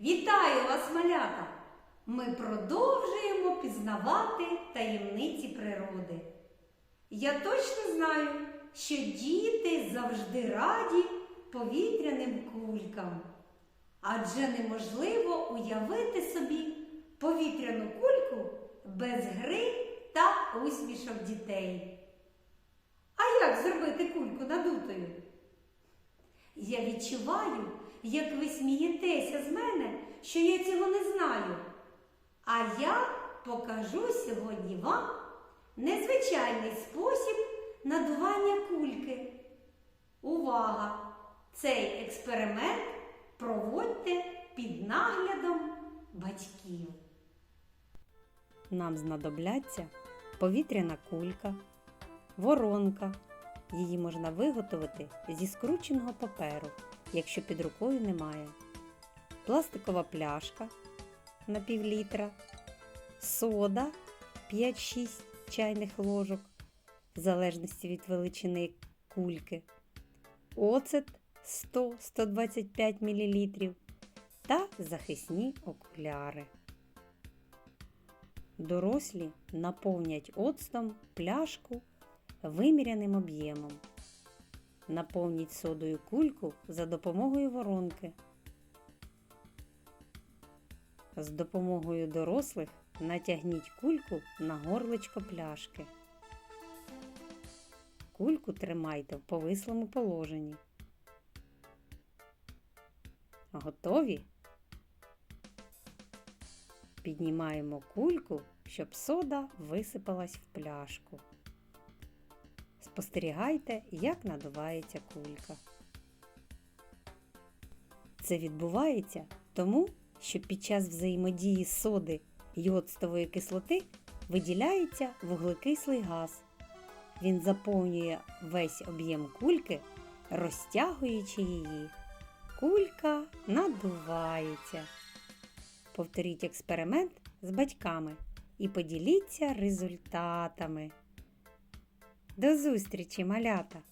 Вітаю вас, малята! Ми продовжуємо пізнавати таємниці природи. Я точно знаю, що діти завжди раді повітряним кулькам. Адже неможливо уявити собі повітряну кульку без гри та усмішок дітей. А як зробити кульку надутою? Я відчуваю, як ви смієтеся з мене, що я цього не знаю. А я покажу сьогодні вам незвичайний спосіб надування кульки. Увага! Цей експеримент проводьте під наглядом батьків. Нам знадобляться повітряна кулька, воронка. Її можна виготовити зі скрученого паперу, якщо під рукою немає. Пластикова пляшка на пів літра, сода 5-6 чайних ложок, в залежності від величини кульки, оцет 100-125 мл та захисні окуляри. Дорослі наповнять оцтом пляшку виміряним об'ємом. Наповніть содою кульку за допомогою воронки. З допомогою дорослих натягніть кульку на горлечко пляшки. Кульку тримайте в повислому положенні. Готові? Піднімаємо кульку, щоб сода висипалась в пляшку. Спостерігайте, як надувається кулька. Це відбувається тому, що під час взаємодії соди й кислоти виділяється вуглекислий газ. Він заповнює весь об'єм кульки, розтягуючи її. Кулька надувається. Повторіть експеримент з батьками і поділіться результатами. До зустрічі, малята!